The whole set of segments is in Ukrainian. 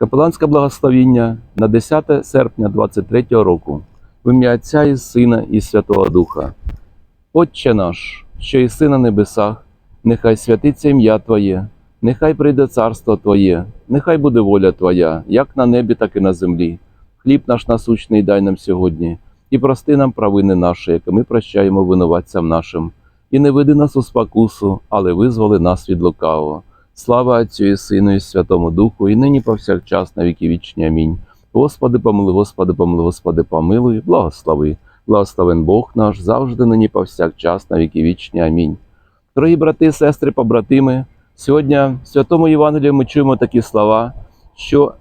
Капеланське благословіння на 10 серпня 23 року в ім'я Отця і Сина і Святого Духа. Отче наш, що єси на небесах, нехай святиться ім'я Твоє, нехай прийде царство Твоє, нехай буде воля Твоя, як на небі, так і на землі. Хліб наш насущний дай нам сьогодні, і прости нам провини наші, які ми прощаємо винуватцям нашим. І не веди нас у спокусу, але визволи нас від лукавого. Слава Отцю і Сину, і Святому Духу, і нині повсякчас на віки вічні. Амінь. Господи, помилуй, Господи, помилуй, Господи, помилуй, благослови. Благословен Бог наш, завжди нині повсякчас на віки вічні. Амінь. Дорогі брати, сестри, побратими, сьогодні в Святому Євангелії ми чуємо такі слова, що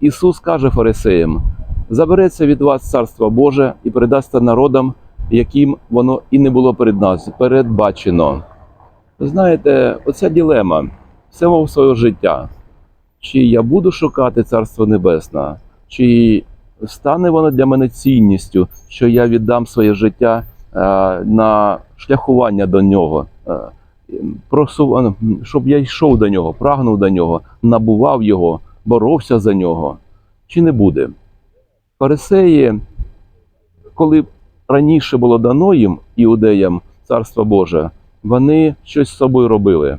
Ісус каже фарисеям: забереться від вас царство Боже і передасться народам, яким воно і не було перед нас, передбачено. Знаєте, оця ділема всього свого життя. Чи я буду шукати Царство Небесне, чи стане воно для мене цінністю, що я віддам своє життя е, на шляхування до нього, е, щоб я йшов до нього, прагнув до нього, набував його, боровся за нього, чи не буде? Фарисеї, коли раніше було дано їм, іудеям, Царство Боже, вони щось з собою робили.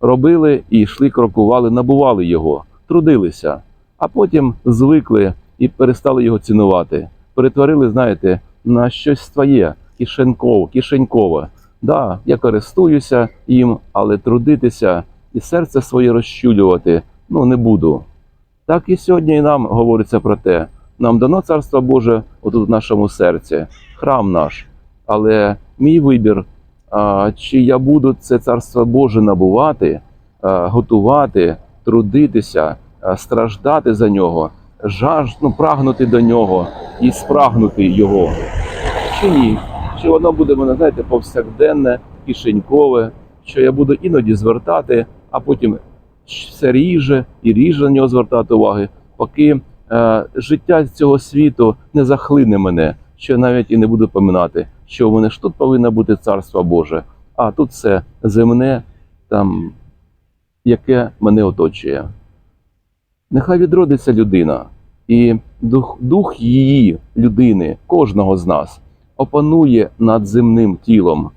Робили і йшли, крокували, набували його, трудилися, а потім звикли і перестали його цінувати. Перетворили, знаєте, на щось своє, кишенькове, кишенькове. Да, я користуюся їм, але трудитися і серце своє розчулювати ну не буду. Так і сьогодні і нам говориться про те. Нам дано Царство Боже отут в нашому серці, храм наш. Але мій вибір, чи я буду це Царство Боже набувати, готувати, трудитися, страждати за нього, жаж, ну, прагнути до нього і спрагнути його, чи ні? Чи воно буде мене, знаєте, повсякденне, кишенькове, що я буду іноді звертати, а потім все ріже і ріже на нього звертати уваги, поки е, життя цього світу не захлине мене, що навіть і не буду пам'ятати, що у мене ж тут повинно бути царство Боже, а тут все земне, там, яке мене оточує. Нехай відродиться людина, і дух, дух її, людини, кожного з нас, опанує над земним тілом.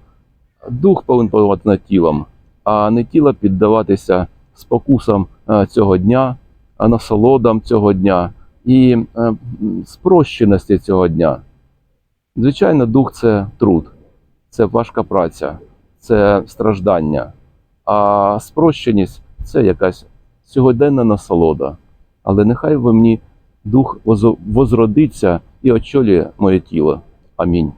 Дух повинен панувати над тілом, а не тіло піддаватися спокусам е, цього дня, насолодам цього дня і е, спрощеності цього дня. Звичайно, дух це труд, це важка праця, це страждання, а спрощеність це якась сьогоденна насолода. Але нехай во мені дух возродиться і очолює моє тіло. Амінь.